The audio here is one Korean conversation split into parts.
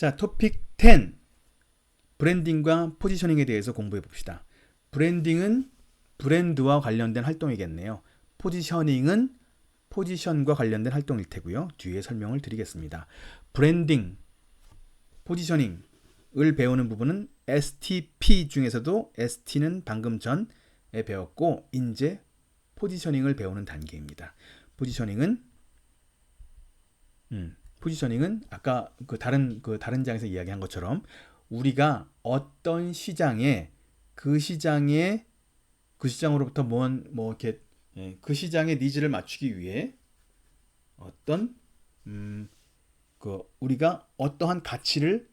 자, 토픽 10. 브랜딩과 포지셔닝에 대해서 공부해 봅시다. 브랜딩은 브랜드와 관련된 활동이겠네요. 포지셔닝은 포지션과 관련된 활동일 테고요. 뒤에 설명을 드리겠습니다. 브랜딩, 포지셔닝을 배우는 부분은 STP 중에서도 ST는 방금 전에 배웠고 이제 포지셔닝을 배우는 단계입니다. 포지셔닝은 음, 포지셔닝은 아까 그 다른 그 다른 장에서 이야기한 것처럼 우리가 어떤 시장에 그 시장에 그 시장으로부터 뭔뭐 이렇게 예, 그 시장의 니즈를 맞추기 위해 어떤 음, 그 우리가 어떠한 가치를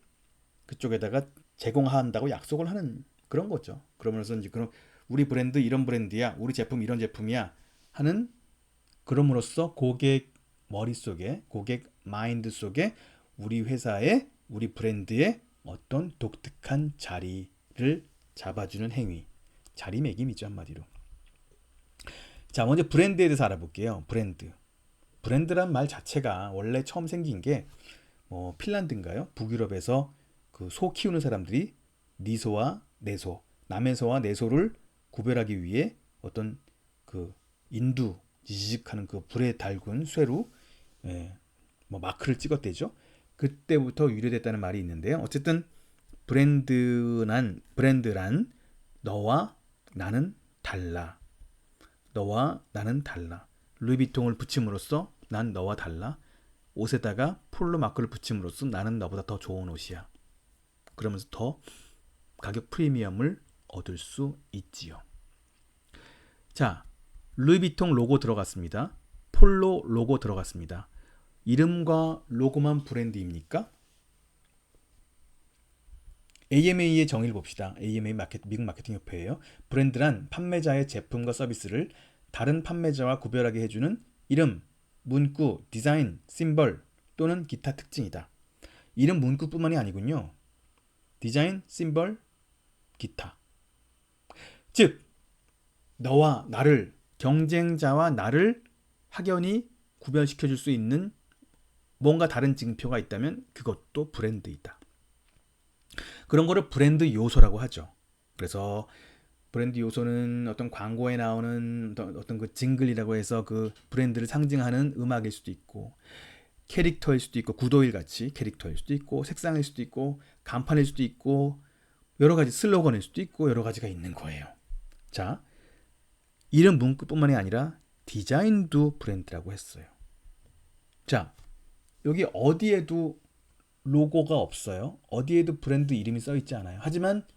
그쪽에다가 제공한다고 약속을 하는 그런 거죠. 그러면서 이제 그럼 우리 브랜드 이런 브랜드야, 우리 제품 이런 제품이야 하는 그럼으로써 고객 머릿속에 고객 마인드 속에 우리 회사의 우리 브랜드의 어떤 독특한 자리를 잡아주는 행위. 자리매김이죠 한마디로. 자 먼저 브랜드에 대해서 알아볼게요. 브랜드. 브랜드란 말 자체가 원래 처음 생긴 게 뭐 핀란드인가요? 북유럽에서 그 소 키우는 사람들이 니소와 내소 남의 소와 내 소를 구별하기 위해 어떤 그 인두 지직하는 그 불에 달군 쇠로 예, 뭐 마크를 찍었대죠. 그때부터 유래됐다는 말이 있는데요. 어쨌든 브랜드란 브랜드란 너와 나는 달라. 너와 나는 달라. 루이비통을 붙임으로써 난 너와 달라. 옷에다가 폴로 마크를 붙임으로써 나는 너보다 더 좋은 옷이야. 그러면서 더 가격 프리미엄을 얻을 수 있지요. 자, 루이비통 로고 들어갔습니다. 폴로 로고 들어갔습니다. 이름과 로고만 브랜드입니까? AMA의 정의를 봅시다. AMA 마켓, 미국 마케팅 협회예요. 브랜드란 판매자의 제품과 서비스를 다른 판매자와 구별하게 해주는 이름, 문구, 디자인, 심벌 또는 기타 특징이다. 이름 문구뿐만이 아니군요. 디자인, 심벌, 기타. 즉 너와 나를 경쟁자와 나를 확연히 구별시켜 줄 수 있는 뭔가 다른 증표가 있다면 그것도 브랜드이다. 그런 거를 브랜드 요소라고 하죠. 그래서 브랜드 요소는 어떤 광고에 나오는 어떤 그 징글이라고 해서 그 브랜드를 상징하는 음악일 수도 있고 캐릭터일 수도 있고 구도일 같이 캐릭터일 수도 있고 색상일 수도 있고 간판일 수도 있고 여러 가지 슬로건일 수도 있고 여러 가지가 있는 거예요. 자, 이름 문구뿐만이 아니라 디자인도 브랜드라고 했어요. 자, 여기 어디에도 로고가 없어요. 어디에도 브랜드 이름이 써 있지 않아요. 하지만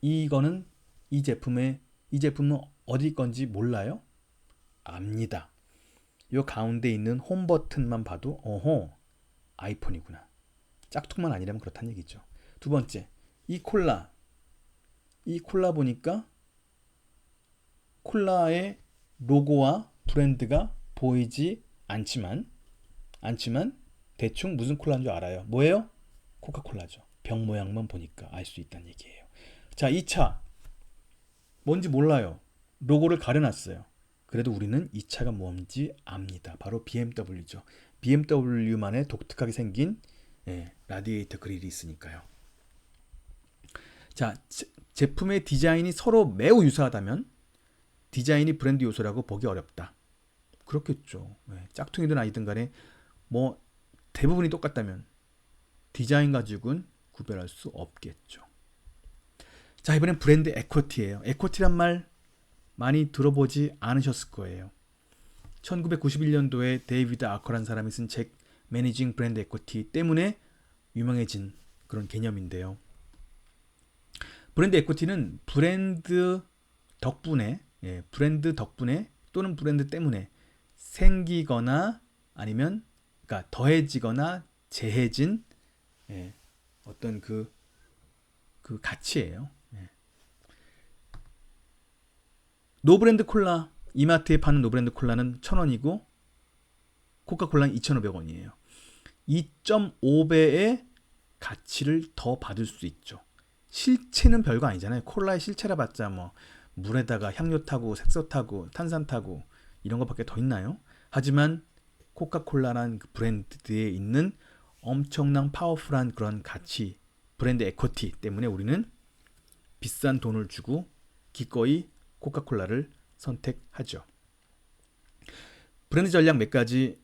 이거는 이 제품의 이 제품은 어디 건지 몰라요? 압니다. 요 가운데 있는 홈 버튼만 봐도 어허 아이폰이구나. 짝퉁만 아니라면 그렇다는 얘기죠. 두 번째, 이 콜라. 이 콜라 보니까 콜라의 로고와 브랜드가 보이지 않지만 않지만 대충 무슨 콜라인 줄 알아요. 뭐예요? 코카콜라죠. 병 모양만 보니까 알 수 있다는 얘기예요. 자, 2차. 뭔지 몰라요. 로고를 가려놨어요. 그래도 우리는 이 차가 뭔지 압니다. 바로 BMW죠. BMW만의 독특하게 생긴 예, 라디에이터 그릴이 있으니까요. 자, 제품의 디자인이 서로 매우 유사하다면 디자인이 브랜드 요소라고 보기 어렵다. 그렇겠죠. 네, 짝퉁이든 아니든 간에 뭐 대부분이 똑같다면 디자인 가지고는 구별할 수 없겠죠. 자, 이번엔 브랜드 에코티예요. 에코티란 말 많이 들어보지 않으셨을 거예요. 1991년도에 데이비드 아커란 사람이 쓴 책 매니징 브랜드 에코티 때문에 유명해진 그런 개념인데요. 브랜드 에코티는 브랜드 덕분에 예, 브랜드 덕분에 또는 브랜드 때문에 생기거나 아니면 그러니까 더해지거나 재해진 예, 어떤 그, 그 가치예요. 예. 노브랜드 콜라 이마트에 파는 노브랜드 콜라는 1,000원이고 코카콜라는 2,500원이에요. 2.5배의 가치를 더 받을 수 있죠. 실체는 별거 아니잖아요. 콜라의 실체라 봤자 뭐 물에다가 향료 타고 색소 타고 탄산 타고 이런 것밖에 더 있나요? 하지만 코카콜라란 그 브랜드에 있는 엄청난 파워풀한 그런 가치, 브랜드 에코티 때문에 우리는 비싼 돈을 주고 기꺼이 코카콜라를 선택하죠. 브랜드 전략 몇 가지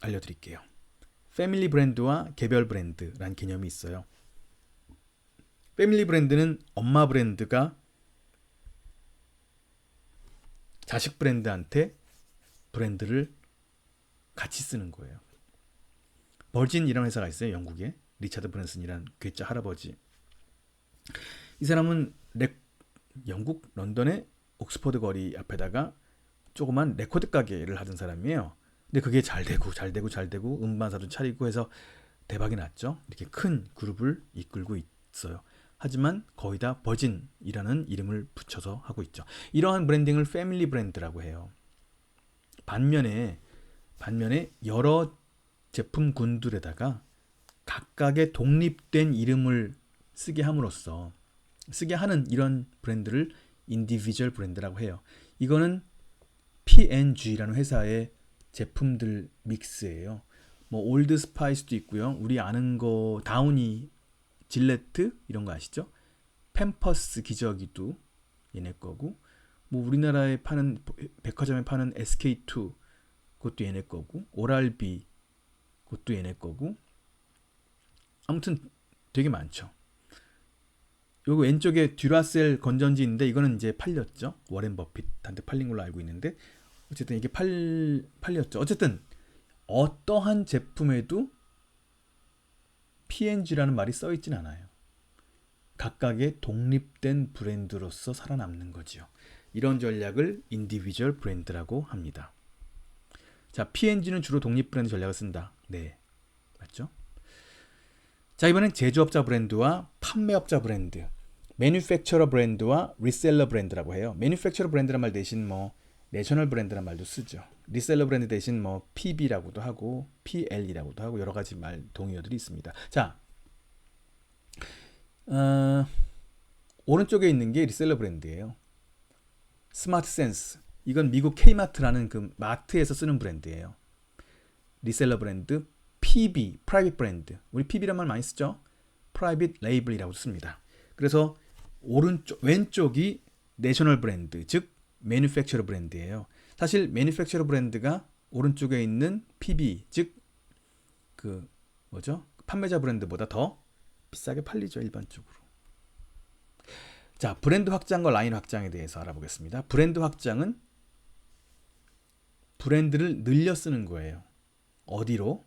알려드릴게요. 패밀리 브랜드와 개별 브랜드라는 개념이 있어요. 패밀리 브랜드는 엄마 브랜드가 자식 브랜드한테 브랜드를 같이 쓰는 거예요. 버진이라는 회사가 있어요. 영국에 리차드 브랜슨이란 괴짜 할아버지. 이 사람은 레, 영국 런던의 옥스퍼드 거리 앞에다가 조그만 레코드 가게를 하던 사람이에요. 근데 그게 잘 되고 잘 되고 잘 되고 음반사도 차리고 해서 대박이 났죠. 이렇게 큰 그룹을 이끌고 있어요. 하지만 거의 다 버진이라는 이름을 붙여서 하고 있죠. 이러한 브랜딩을 패밀리 브랜드라고 해요. 반면에 반면에 여러 제품군들에다가 각각의 독립된 이름을 쓰게 함으로써 쓰게 하는 이런 브랜드를 인디비주얼 브랜드라고 해요. 이거는 P&G라는 회사의 제품들 믹스예요. 뭐 올드 스파이스도 있고요. 우리 아는 거 다우니 질레트 이런 거 아시죠? 팸퍼스 기저귀도 얘네 거고 뭐 우리나라에 파는 백화점에 파는 SK2 그것도 얘네 거고 오랄비 그것도 얘네 거고 아무튼 되게 많죠. 요거 왼쪽에 듀라셀 건전지인데 이거는 이제 팔렸죠. 워렌 버핏한테 팔린 걸로 알고 있는데 어쨌든 이게 팔 팔렸죠. 어쨌든 어떠한 제품에도 P&G라는 말이 써 있진 않아요. 각각의 독립된 브랜드로서 살아남는 거지요. 이런 전략을 인디비주얼 브랜드라고 합니다. 자, P&G는 주로 독립 브랜드 전략을 쓴다. 네. 맞죠? 자, 이번엔 제조업자 브랜드와 판매업자 브랜드, 매뉴팩처러 브랜드와 리셀러 브랜드라고 해요. 매뉴팩처러 브랜드란 말 대신 뭐 내셔널 브랜드란 말도 쓰죠. 리셀러 브랜드 대신 뭐 PB라고도 하고 PL이라고도 하고 여러 가지 말 동의어들이 있습니다. 자, 어, 오른쪽에 있는 게 리셀러 브랜드예요. 스마트 센스. 이건 미국 K마트라는 그 마트에서 쓰는 브랜드예요. 리셀러 브랜드 PB, 프라이빗 브랜드. 우리 PB란 말 많이 쓰죠? 프라이빗 레이블이라고 씁니다. 그래서 오른쪽 왼쪽이 내셔널 브랜드, 즉 매뉴팩처러 브랜드예요. 사실 매뉴팩처러 브랜드가 오른쪽에 있는 PB, 즉 그 뭐죠? 판매자 브랜드보다 더 비싸게 팔리죠, 일반적으로. 자, 브랜드 확장과 라인 확장에 대해서 알아보겠습니다. 브랜드 확장은 브랜드를 늘려 쓰는 거예요. 어디로?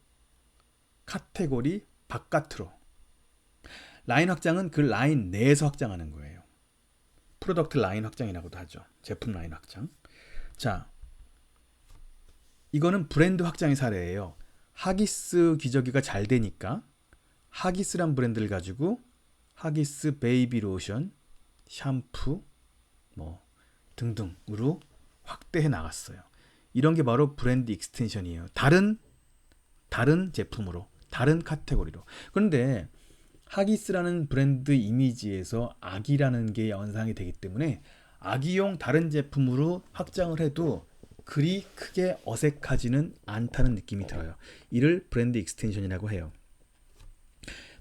카테고리 바깥으로. 라인 확장은 그 라인 내에서 확장하는 거예요. 프로덕트 라인 확장이라고도 하죠. 제품 라인 확장. 자, 이거는 브랜드 확장의 사례예요. 하기스 기저귀가 잘 되니까 하기스란 브랜드를 가지고 하기스 베이비 로션, 샴푸, 뭐 등등으로 확대해 나갔어요. 이런 게 바로 브랜드 익스텐션이에요. 다른 다른 제품으로, 다른 카테고리로. 그런데 하기스라는 브랜드 이미지에서 아기라는 게 연상이 되기 때문에 아기용 다른 제품으로 확장을 해도 그리 크게 어색하지는 않다는 느낌이 들어요. 이를 브랜드 익스텐션이라고 해요.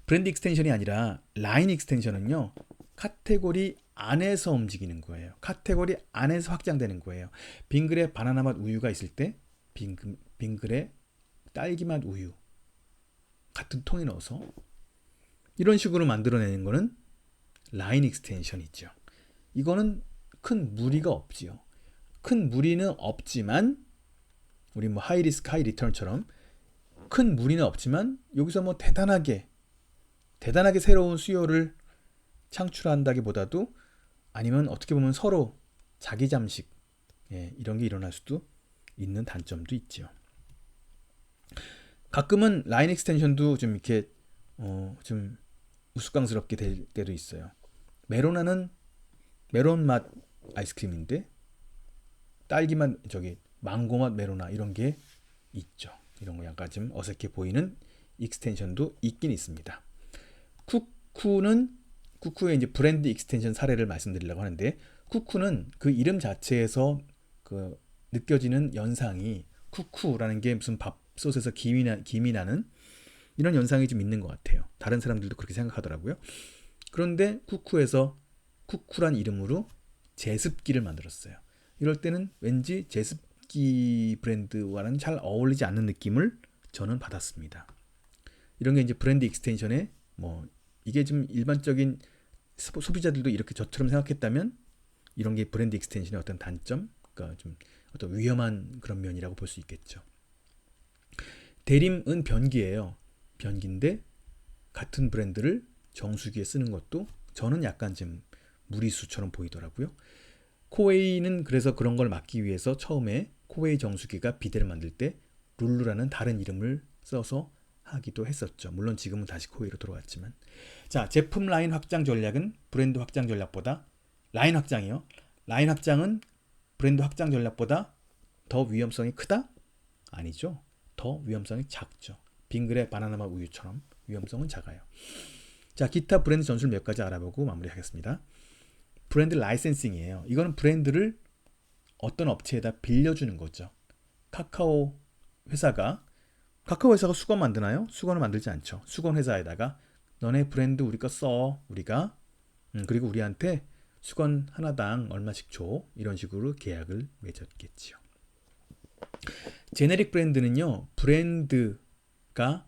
브랜드 익스텐션이 아니라 라인 익스텐션은요. 카테고리 안에서 움직이는 거예요. 카테고리 안에서 확장되는 거예요. 빙글에 바나나 맛 우유가 있을 때 빙글, 빙글에 딸기 맛 우유 같은 통에 넣어서 이런 식으로 만들어내는 거는 라인 익스텐션이죠. 이거는 큰 무리가 없지요. 큰 무리는 없지만 우리 뭐 하이 리스크 하이 리턴처럼 큰 무리는 없지만 여기서 뭐 대단하게 대단하게 새로운 수요를 창출한다기보다도 아니면 어떻게 보면 서로 자기 잠식 예, 이런 게 일어날 수도 있는 단점도 있죠. 가끔은 라인 익스텐션도 좀 이렇게 어, 좀 우스꽝스럽게 될 때도 있어요. 메로나는 메론 맛 아이스크림인데 딸기 맛 저기 망고 맛 메로나 이런 게 있죠. 이런 거 약간 좀 어색해 보이는 익스텐션도 있긴 있습니다. 쿠쿠는 쿠쿠의 이제 브랜드 익스텐션 사례를 말씀드리려고 하는데 쿠쿠는 그 이름 자체에서 그 느껴지는 연상이 쿠쿠라는 게 무슨 밥솥에서 김이 나 김이 나는 이런 현상이 좀 있는 것 같아요. 다른 사람들도 그렇게 생각하더라고요. 그런데 쿠쿠에서 쿠쿠란 이름으로 제습기를 만들었어요. 이럴 때는 왠지 제습기 브랜드와는 잘 어울리지 않는 느낌을 저는 받았습니다. 이런 게 이제 브랜드 익스텐션에 뭐 이게 좀 일반적인 소- 소비자들도 이렇게 저처럼 생각했다면 이런 게 브랜드 익스텐션의 어떤 단점, 그러니까 좀 어떤 위험한 그런 면이라고 볼 수 있겠죠. 대림은 변기예요. 변기인데 같은 브랜드를 정수기에 쓰는 것도 저는 약간 좀 무리수처럼 보이더라고요. 코웨이는 그래서 그런 걸 막기 위해서 처음에 코웨이 정수기가 비데를 만들 때 룰루라는 다른 이름을 써서 하기도 했었죠. 물론 지금은 다시 코웨이로 돌아왔지만. 자, 제품 라인 확장 전략은 브랜드 확장 전략보다 라인 확장이요. 라인 확장은 브랜드 확장 전략보다 더 위험성이 크다? 아니죠. 더 위험성이 작죠. 빙그레 바나나맛 우유처럼 위험성은 작아요. 자, 기타 브랜드 전술 몇 가지 알아보고 마무리하겠습니다. 브랜드 라이센싱이에요. 이거는 브랜드를 어떤 업체에다 빌려주는 거죠. 카카오 회사가 카카오 회사가 수건 만드나요? 수건을 만들지 않죠. 수건 회사에다가 너네 브랜드 우리 거 써. 우리가 음, 그리고 우리한테 수건 하나당 얼마씩 줘. 이런 식으로 계약을 맺었겠지요. 제네릭 브랜드는요. 브랜드가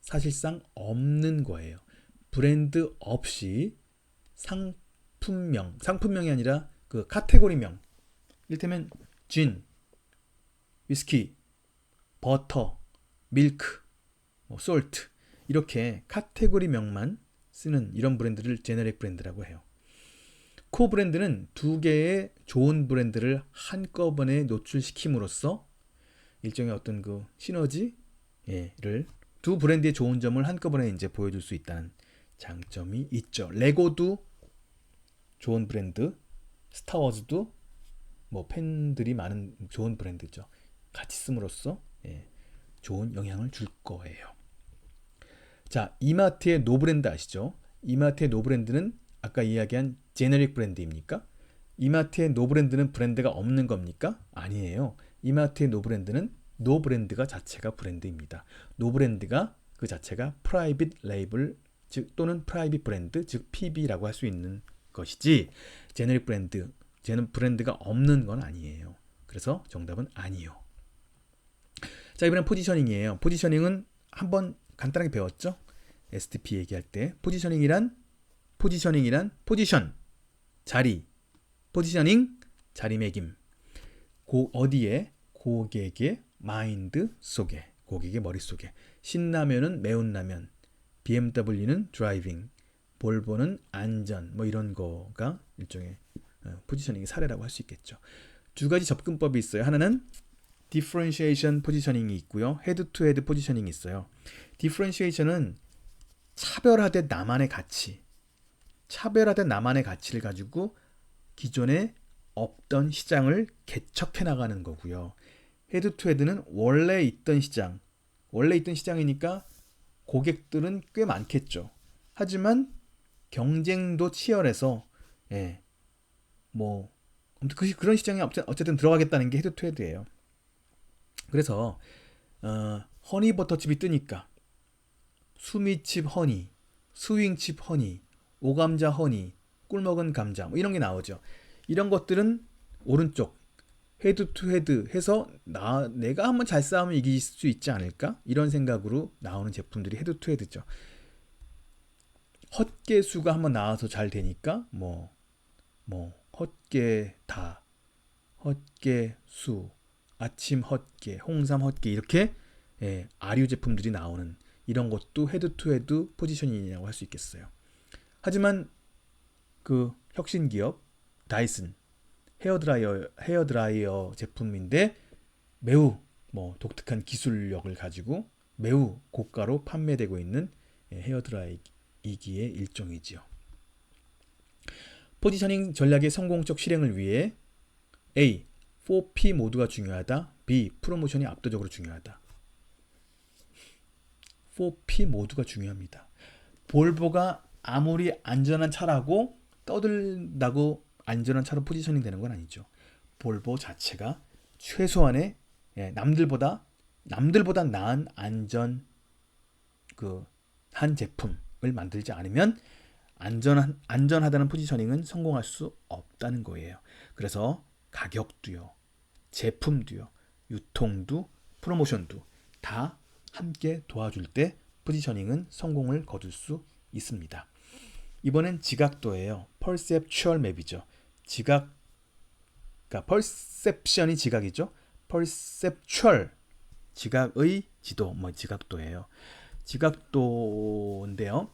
사실상 없는 거예요. 브랜드 없이 상품명, 상품명이 아니라 그 카테고리명. 이를테면 진, 위스키, 버터, 밀크, 뭐 솔트 이렇게 카테고리명만 쓰는 이런 브랜드를 제네릭 브랜드라고 해요. 코 브랜드는 두 개의 좋은 브랜드를 한꺼번에 노출시킴으로써 일종의 어떤 그 시너지를 두 브랜드의 좋은 점을 한꺼번에 이제 보여줄 수 있다는 장점이 있죠. 레고도 좋은 브랜드, 스타워즈도 뭐 팬들이 많은 좋은 브랜드죠. 같이 씀으로써 예, 좋은 영향을 줄 거예요. 자, 이마트의 노브랜드 아시죠? 이마트의 노브랜드는 아까 이야기한 제네릭 브랜드입니까? 이마트의 노브랜드는 브랜드가 없는 겁니까? 아니에요. 이마트의 노브랜드는 노브랜드가 자체가 브랜드입니다. 노브랜드가 그 자체가 프라이빗 레이블 즉 또는 프라이빗 브랜드 즉 PB라고 할 수 있는 것이지 제네릭 브랜드 제는 브랜드가 없는 건 아니에요. 그래서 정답은 아니요. 자 이번엔 포지셔닝이에요. 포지셔닝은 한번 간단하게 배웠죠? STP 얘기할 때. 포지셔닝이란 포지셔닝이란 포지션 자리. 포지셔닝 자리매김. 고 어디에? 고객의 마인드 속에. 고객의 머릿속에. 신라면은 매운 라면. BMW는 드라이빙. 볼보는 안전. 뭐 이런 거가 일종의 어, 포지셔닝의 사례라고 할 수 있겠죠. 두 가지 접근법이 있어요. 하나는 differentiation 포지셔닝이 있고요. 헤드 투 헤드 포지셔닝이 있어요. differentiation은 차별화된 나만의 가치, 차별화된 나만의 가치를 가지고 기존에 없던 시장을 개척해 나가는 거고요. 헤드 투 헤드는 원래 있던 시장, 원래 있던 시장이니까 고객들은 꽤 많겠죠. 하지만 경쟁도 치열해서 예, 뭐 아무튼 그 그런 시장에 어쨌든 들어가겠다는 게 헤드 투 헤드예요. 그래서 어, 허니 버터칩이 뜨니까 수미칩 허니, 스윙칩 허니, 오감자 허니, 꿀먹은 감자 뭐 이런 게 나오죠. 이런 것들은 오른쪽 헤드 투 헤드 해서 나 내가 한번 잘 싸우면 이길 수 있지 않을까 이런 생각으로 나오는 제품들이 헤드 투 헤드죠. 헛개수가 한번 나와서 잘 되니까 뭐뭐 헛개 다 헛개 수 아침 헛개 홍삼 헛개 이렇게 예, 아류 제품들이 나오는 이런 것도 헤드 투 헤드 포지셔닝이라고 할 수 있겠어요. 하지만 그 혁신 기업 다이슨 헤어 드라이어 헤어 드라이어 제품인데 매우 뭐 독특한 기술력을 가지고 매우 고가로 판매되고 있는 예, 헤어 드라이기의 일종이지요. 포지셔닝 전략의 성공적 실행을 위해 A. 4P 모두가 중요하다. B. 프로모션이 압도적으로 중요하다. 4P 모두가 중요합니다. 볼보가 아무리 안전한 차라고 떠들다고 안전한 차로 포지셔닝 되는 건 아니죠. 볼보 자체가 최소한의 예, 남들보다 남들보다 나은 안전 그 한 제품을 만들지 않으면 안전한 안전하다는 포지셔닝은 성공할 수 없다는 거예요. 그래서 가격도요, 제품도요, 유통도, 프로모션도 다 함께 도와줄 때 포지셔닝은 성공을 거둘 수 있습니다. 이번엔 지각도예요. perceptual 맵이죠. 지각 그러니까 perception이 지각이죠. perceptual 지각의 지도 뭐 지각도예요. 지각도인데요.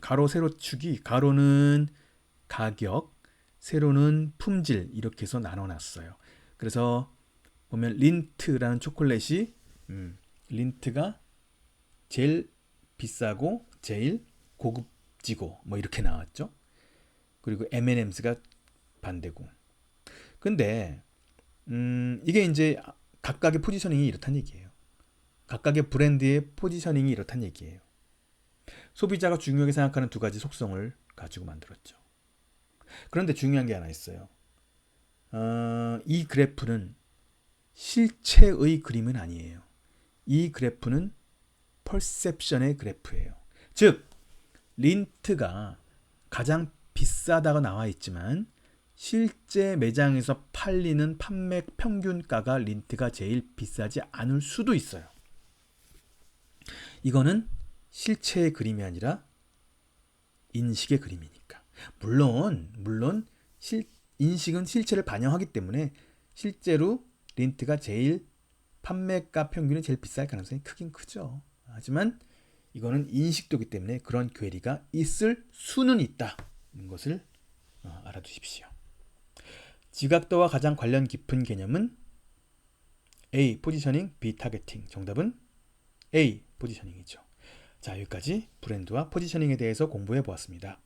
가로 세로 축이 가로는 가격, 세로는 품질 이렇게 해서 나눠 놨어요. 그래서 보면 린트라는 초콜릿이 음, 린트가 제일 비싸고 제일 고급지고 뭐 이렇게 나왔죠. 그리고 M&Ms가 반대고. 근데 음, 이게 이제 각각의 포지셔닝이 이렇다는 얘기예요. 각각의 브랜드의 포지셔닝이 이렇다는 얘기예요. 소비자가 중요하게 생각하는 두 가지 속성을 가지고 만들었죠. 그런데 중요한 게 하나 있어요. 어, 이 그래프는 실체의 그림은 아니에요. 이 그래프는 퍼셉션의 그래프예요. 즉 린트가 가장 비싸다고 나와 있지만 실제 매장에서 팔리는 판매 평균가가 린트가 제일 비싸지 않을 수도 있어요. 이거는 실체의 그림이 아니라 인식의 그림이니까. 물론 물론 실, 인식은 실체를 반영하기 때문에 실제로 린트가 제일 판매가 평균이 제일 비쌀 가능성이 크긴 크죠. 하지만 이거는 인식도기 때문에 그런 괴리가 있을 수는 있다는 것을 어, 알아두십시오. 지각도와 가장 관련 깊은 개념은 A. 포지셔닝, B. 타겟팅. 정답은 A. 포지셔닝이죠. 자, 여기까지 브랜드와 포지셔닝에 대해서 공부해 보았습니다.